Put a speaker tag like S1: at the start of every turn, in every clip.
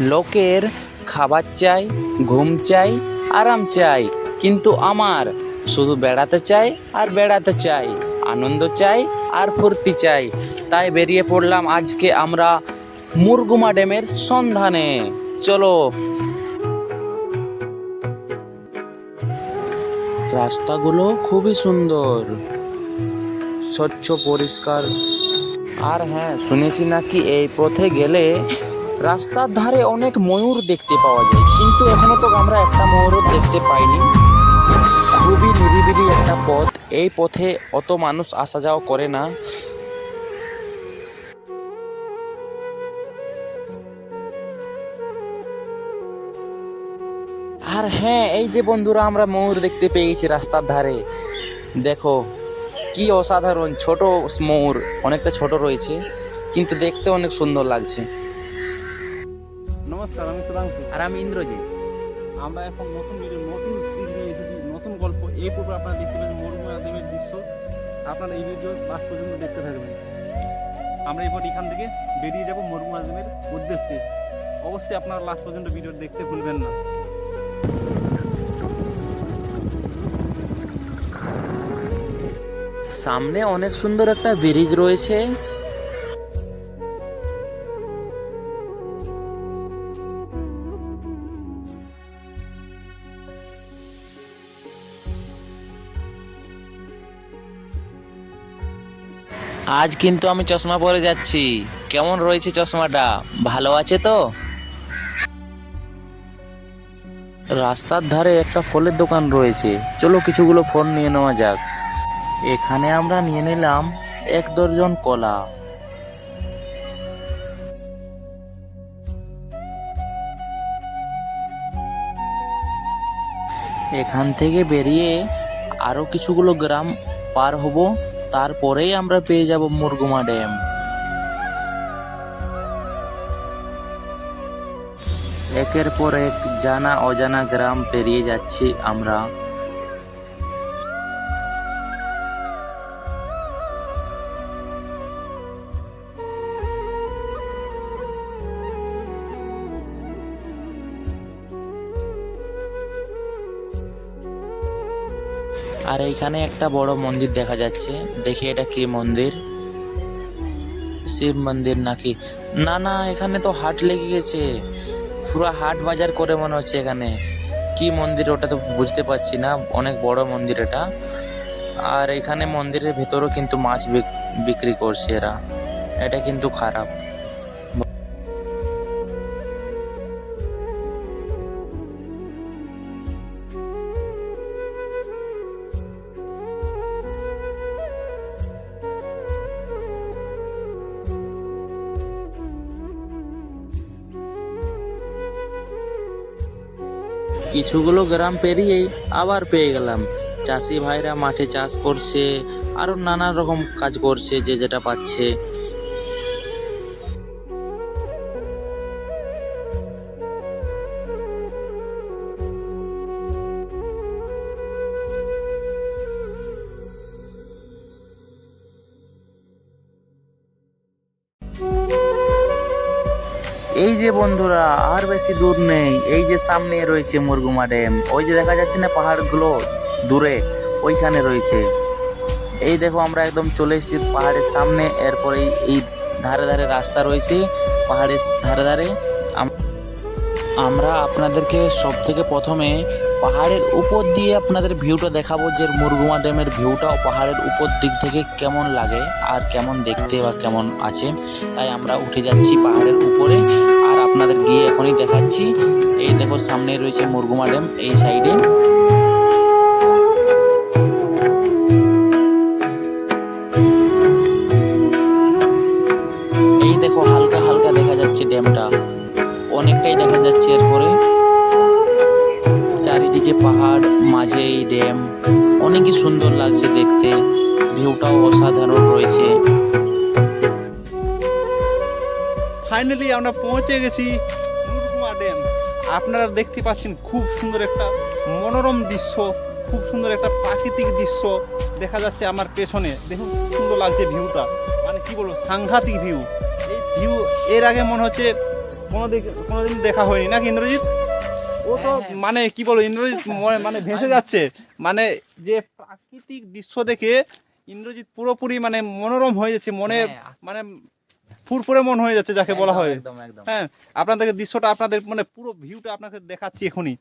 S1: লোকের খাবার চাই, ঘুম চাই, আরাম চাই। কিন্তু আমার শুধু বেড়াতে চাই আর বেড়াতে চাই, আনন্দ চাই আর ফুর্তি চাই। তাই বেরিয়ে পড়লাম আজকে আমরা মুরগুমা ড্যামের সন্ধানে। চলো। রাস্তাগুলো খুবই সুন্দর। স্বচ্ছ, পরিষ্কার। আর হ্যাঁ শুনেছি নাকি এই পথে গেলে রাস্তার ধারে অনেক ময়ূর দেখতে পাওয়া যায়, কিন্তু এখনও তো আমরা একটা ময়ূরও দেখতে পাইনি। খুবই নিরিবিলি একটা পথ, এই পথে অত মানুষ আসা যাওয়া করে না। আর হ্যাঁ এই যে বন্ধুরা, আমরা ময়ূর দেখতে পেয়েছি রাস্তার ধারে। দেখো, কি অসাধারণ, ছোট ময়ূর, অনেকটা ছোট রয়েছে, কিন্তু দেখতে অনেক সুন্দর লাগছে।
S2: নমস্কার আমি সুধাংশু।
S1: আর আমি ইন্দ্রজিৎ।
S2: আমরা এখন নতুন ভিডিও নতুন সিরিজ নিয়ে এসেছি নতুন গল্প। এই পূর্বে আপনারা দেখতে পাচ্ছেন মরুমা দেবের দৃশ্য। আপনারা এই ভিডিও পাঁচ পর্যন্ত দেখতে থাকবেন। আমরা এরপর এখান থেকে বেরিয়ে যাব মরুমা দেবের উদ্দেশ্যে। অবশ্যই আপনারা লাস্ট পর্যন্ত ভিডিও দেখতে ভুলবেন না।
S1: সামনে অনেক সুন্দর একটা ব্রিজ রয়েছে। আজ কিন্তু আমি চশমা পরে যাচ্ছি। কেমন রয়েছে চশমাটা? ভালো আছে তো? রাস্তার ধারে একটা ফলের দোকান রয়েছে। চলো কিছুগুলো ফল নিয়ে নেওয়া যাক। এখানে আমরা নিয়ে নিলাম এক দর্জন কলা। এখান থেকে বেরিয়ে আরও কিছুগুলো গ্রাম পার হব। তারপরেই আমরা পেয়ে যাব মুরগুমা ড্যাম। একের পর এক জানা অজানা গ্রাম পেরিয়ে যাচ্ছি আমরা। আর এইখানে একটা বড় মন্দির দেখা যাচ্ছে। দেখি এটা কি মন্দির? শিব মন্দির নাকি? না না, এখানে তো হাট লেগে গেছে। পুরো হাট বাজার করে মনে হচ্ছে এখানে। কি মন্দির ওটা তো বুঝতে পারছি না। অনেক বড় মন্দির এটা। আর এখানে মন্দিরের ভেতরও কিন্তু মাছ বিক- বিক্রি করছে এরা। এটা কিন্তু খারাপ। কিছুগুলো গ্রাম পেরিয়েই আবার পেয়ে গেলাম। চাষি ভাইরা মাঠে চাষ করছে, আরও নানা রকম কাজ করছে যে যেটা পাচ্ছে। এই যে বন্ধুরা, আর বেশি দূর নেই। এই যে সামনে রয়েছে মুরগুমা ড্যাম। ওই যে দেখা যাচ্ছে না পাহাড়গুলো? দূরে, ওইখানে রয়েছে। এই দেখো, আমরা একদম চলে এসেছি পাহাড়ের সামনে। এরপরে এই- ধারে ধারে রাস্তা রয়েছে। পাহাড়ের ধারে ধারে আমরা আপনাদেরকে সব থেকে প্রথমে পাহাড়ের উপর দিয়ে আপনাদের ভিউটা দেখাবো যে মুরগুমা ড্যামের ভিউটা পাহাড়ের উপর দিক থেকে কেমন লাগে আর কেমন দেখতে বা কেমন আছে। তাই আমরা উঠে যাচ্ছি পাহাড়ের উপরে আর আপনাদের গিয়ে এখনই দেখাচ্ছি। এই দেখো সামনে রয়েছে মুরগুমা ড্যাম, এই সাইডে। এই দেখো হালকা হালকা দেখা যাচ্ছে ড্যামটা। অনেকটাই দেখা যাচ্ছে এরপরে। চারিদিকে পাহাড়, মাঝে এই ড্যাম। অনেকই সুন্দর লাগছে দেখতে। ভিউটাও অসাধারণ রয়েছে।
S2: ফাইনালি আমরা পৌঁছে গেছি মুরগুমা ড্যাম। আপনারা দেখতে পাচ্ছেন খুব সুন্দর একটা মনোরম দৃশ্য, খুব সুন্দর একটা প্রাকৃতিক দৃশ্য দেখা যাচ্ছে আমার পেছনে। দেখুন সুন্দর লাগছে ভিউটা। মানে কি বলব, সাংঘাতিক ভিউ। এই ভিউ এর আগে মনে হচ্ছে কোনোদিন কোনোদিন দেখা হয়নি। নাকি ইন্দ্রজিৎ? ও তো
S1: হ্যাঁ, হ্যাঁ।
S2: মানে কি বলব ইন্দ্রজিৎ মনে- মানে ভেসে যাচ্ছে। মানে যে প্রাকৃতিক দৃশ্য দেখে ইন্দ্রজিৎ পুরোপুরি মানে মনোরম হয়ে যাচ্ছে মনে
S1: হ্যাঁ।
S2: মানে ফুরফুরে মন হয়ে যাচ্ছে যাকে বলা হয়। হ্যাঁ আপনাদের দৃশ্যটা আপনাদের মানে পুরো ভিউটা আপনাকে দেখাচ্ছি এখনই।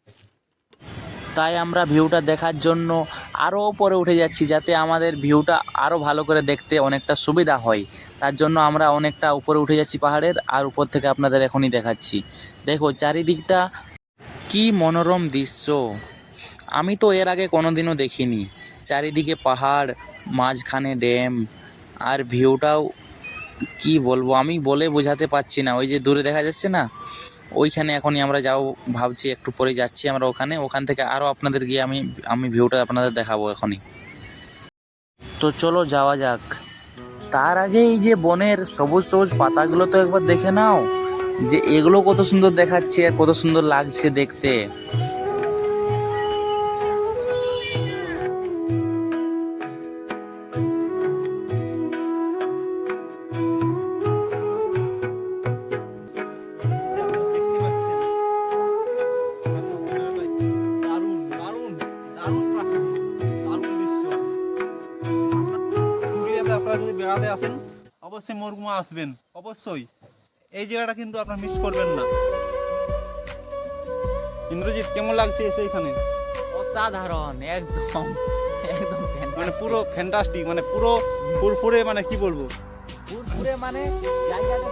S1: তাই আমরা ভিউটা দেখার জন্য আরও উপরে উঠে যাচ্ছি যাতে আমাদের ভিউটা আরও ভালো করে দেখতে অনেকটা সুবিধা হয়। তার জন্য আমরা অনেকটা উপরে উঠে যাচ্ছি পাহাড়ের, আর উপর থেকে আপনাদের এখনই দেখাচ্ছি। দেখো, চারিদিকটা কি মনোরম দৃশ্য। আমি তো এর আগে কোনোদিনও দেখিনি। চারিদিকে পাহাড়, মাঝখানে ড্যাম, আর ভিউটাও কি বলব, আমি বলে বোঝাতে পারছি না। ওই যে দূরে দেখা যাচ্ছে না? ওইখানে এখনই আমরা যাও ভাবছি একটু পরে যাচ্ছি আমরা ওখানে। ওখান থেকে আরও আপনাদের গিয়ে আমি আমি ভিউটা আপনাদের দেখাবো এখনই। তো চলো যাওয়া যাক। তার আগে এই যে বনের সবুজ সবুজ পাতাগুলো তো একবার দেখে নাও, যে এগুলো কত সুন্দর দেখাচ্ছে আর কত সুন্দর লাগছে দেখতে।
S2: আপনারা যদি বেড়াতে আসেন অবশ্যই মরগুমা আসবেন অবশ্যই। এই জায়গাটা কিন্তু আপনারা মিস করবেন না। ইন্দ্রজিৎ কেমন লাগছে এসে এখানে?
S1: অসাধারণ একদম একদম
S2: মানে পুরো ফ্যান্টাস্টিক মানে পুরো ফুরফুরে মানে কি বলব?
S1: ফুরফুরে মানে জায়গাটা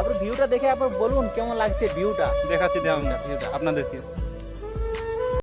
S1: আপনার ভিউটা দেখে আপনার বলুন কেমন লাগছে ভিউটা
S2: দেখাচ্ছি দেখান
S1: ভিউটা
S2: আপনাদেরকে।